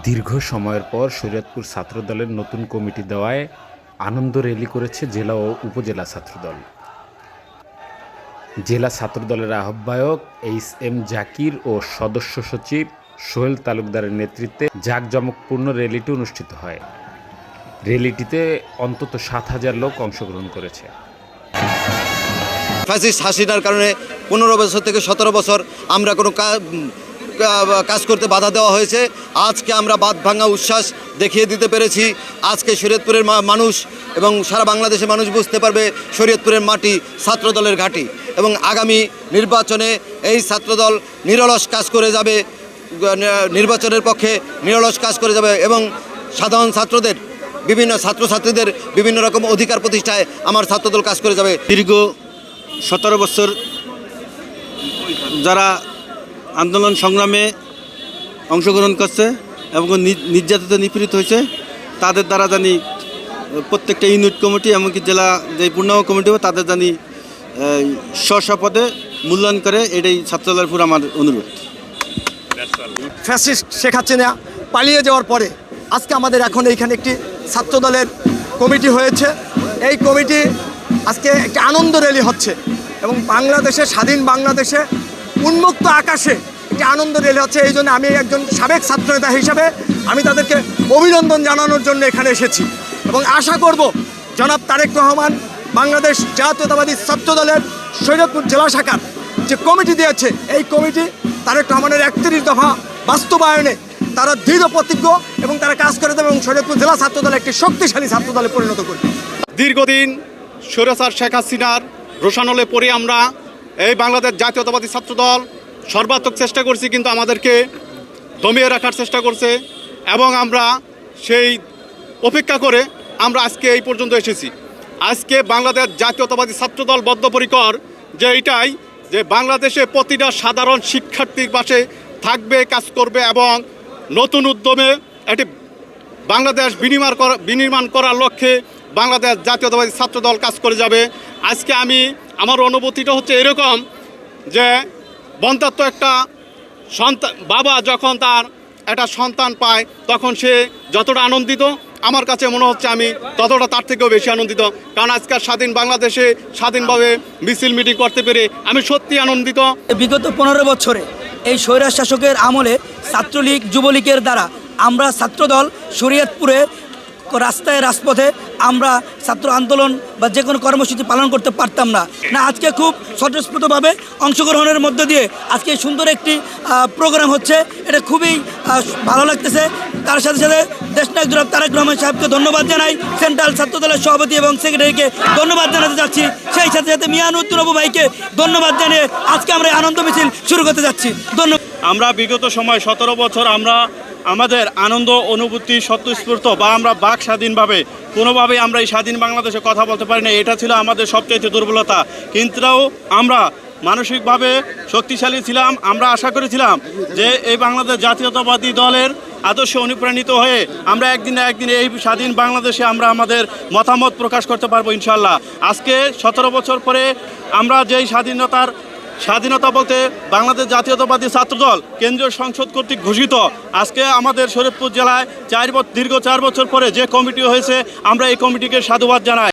দীর্ঘ সময়ের পর শরীয়তপুর ছাত্রদলের নতুন কমিটি দেওয়ায় আনন্দ র্যালি করেছে জেলা ও উপজেলা ছাত্রদল। জেলা ছাত্রদলের আহ্বায়ক এইচ এম জাকির ও সদস্য সচিব সোহেল তালুকদারের নেতৃত্বে জাঁকজমকপূর্ণ র্যালিটি অনুষ্ঠিত হয়। র্যালিটিতে অন্তত সাত হাজার লোক অংশগ্রহণ করেছে। ফ্যাসিস্ট হাসিনার কারণে পনেরো বছর থেকে সতেরো বছর আমরা কোনো কাজ করতে বাধা দেওয়া হয়েছে। আজকে আমরা বাদ ভাঙা উচ্ছ্বাস দেখিয়ে দিতে পেরেছি। আজকে শরীয়তপুরের মানুষ এবং সারা বাংলাদেশের মানুষ বুঝতে পারবে শরীয়তপুরের মাটি ছাত্রদলের ঘাঁটি এবং আগামী নির্বাচনে এই ছাত্রদল নিরলস কাজ করে যাবে, নির্বাচনের পক্ষে নিরলস কাজ করে যাবে এবং সাধারণ ছাত্রদের, বিভিন্ন ছাত্রছাত্রীদের বিভিন্ন রকম অধিকার প্রতিষ্ঠায় আমার ছাত্রদল কাজ করে যাবে। দীর্ঘ সতেরো বছর যারা আন্দোলন সংগ্রামে অংশগ্রহণ করছে এবং নি- নির্যাতিত নিপীড়িত হয়েছে। তাদের দ্বারা জানি প্রত্যেকটা ইউনিট কমিটি এমনকি জেলা যে পূর্ণাঙ্গ কমিটি তাদের জানি এই, স্ব পদে মূল্যায়ন করে এটাই ছাত্রদলের উপর আমার অনুরোধ। ফ্যাসিস্ট শেখ হাসিনা পালিয়ে যাওয়ার পরে আজকে আমাদের এখন এইখানে একটি ছাত্রদলের কমিটি হয়েছে। এই কমিটি আজকে একটি আনন্দ র্যালি হচ্ছে এবং বাংলাদেশে স্বাধীন বাংলাদেশে উন্মুক্ত আকাশে একটি আনন্দ র্যালি হচ্ছে। এই জন্য আমি একজন সাবেক ছাত্রনেতা হিসাবে আমি তাদেরকে অভিনন্দন জানানোর জন্য এখানে এসেছি। এবং আশা করব জনাব তারেক রহমান বাংলাদেশ জাতীয়তাবাদী ছাত্রদলের সৈরতপুর জেলা শাখার যে কমিটি দিয়েছে, এই কমিটি তারেক রহমানের একত্রিশ দফা বাস্তবায়নে তারা দৃঢ় প্রতিজ্ঞ এবং তারা কাজ করে দেবে এবং শরীয়তপুর জেলা ছাত্রদল একটি শক্তিশালী ছাত্রদলে পরিণত করবে। দীর্ঘদিন স্বৈরাচার শেখ হাসিনার রোশানলে পড়ে আমরা এই বাংলাদেশ জাতীয়তাবাদী ছাত্রদল সর্বাত্মক চেষ্টা করছি কিন্তু আমাদেরকে দমিয়ে রাখার চেষ্টা করছে এবং আমরা সেই অপেক্ষা করে আমরা আজকে এই পর্যন্ত এসেছি। আজকে বাংলাদেশ জাতীয়তাবাদী ছাত্রদল বদ্ধপরিকর যে এটাই যে বাংলাদেশে প্রতিটা সাধারণ শিক্ষার্থীর পাশে থাকবে, কাজ করবে এবং নতুন উদ্যমে একটি বাংলাদেশ বিনিময় করা বিনির্মাণ করার লক্ষ্যে বাংলাদেশ জাতীয়তাবাদী ছাত্রদল কাজ করে যাবে। আজকে আমি আমার অনুভূতিটা হচ্ছে এরকম যে বন্ধাত্ম একটা সন্তান বাবা যখন তার একটা সন্তান পায়, তখন সে যতটা আনন্দিত, আমার কাছে মনে হচ্ছে আমি ততটা তার থেকেও বেশি আনন্দিত। কারণ আজকাল স্বাধীন বাংলাদেশে স্বাধীনভাবে মিছিল মিটিং করতে পেরে আমি সত্যি আনন্দিত। বিগত পনেরো বছরে এই স্বৈরাজ শাসকের আমলে ছাত্রলীগ, যুবলীগের দ্বারা আমরা ছাত্রদল শরীয়তপুরে রাস্তায়, রাজপথে আমরা ছাত্র আন্দোলন বা যে কোনো কর্মসূচি পালন করতে পারতাম না। না, আজকে খুব স্বতঃস্ফূর্তভাবে অংশগ্রহণের মধ্য দিয়ে আজকে সুন্দর একটি প্রোগ্রাম হচ্ছে। এটা খুবই ভালো লাগতেছে। তার সাথে সাথে দেশনায়ক জনাব তারেক রহমান সাহেবকে ধন্যবাদ জানাই। সেন্ট্রাল ছাত্রদলের সভাপতি এবং সেক্রেটারিকে ধন্যবাদ জানাতে যাচ্ছি। সেই সাথে সাথে মিয়ানুদ্দিন আবু ভাইকে ধন্যবাদ জানিয়ে আজকে আমরা আনন্দ মিছিল শুরু করতে যাচ্ছি। ধন্যবাদ। আমরা বিগত সময় সতেরো বছর আমরা আমাদের আনন্দ, অনুভূতি, স্বতঃস্ফূর্ত বা আমরা বাক স্বাধীনভাবে, কোনোভাবেই আমরা এই স্বাধীন বাংলাদেশে কথা বলতে পারি না। এটা ছিল আমাদের সবচাইতে দুর্বলতা। কিন্তু আমরা মানসিকভাবে শক্তিশালী ছিলাম। আমরা আশা করেছিলাম যে এই বাংলাদেশ জাতীয়তাবাদী দলের আদর্শে অনুপ্রাণিত হয়ে আমরা একদিন একদিন এই স্বাধীন বাংলাদেশে আমরা আমাদের মতামত প্রকাশ করতে পারব ইনশাল্লাহ। আজকে সতেরো বছর পরে আমরা যেই স্বাধীনতার স্বাধীনতা বলতে বাংলাদেশ জাতীয়তাবাদী ছাত্রদল কেন্দ্রীয় সংসদ কর্তৃক ঘোষিত। আজকে আমাদের শরীরপুর জেলায় চার দীর্ঘ চার বছর পরে যে কমিটি হয়েছে, আমরা এই কমিটিকে সাধুবাদ জানাই।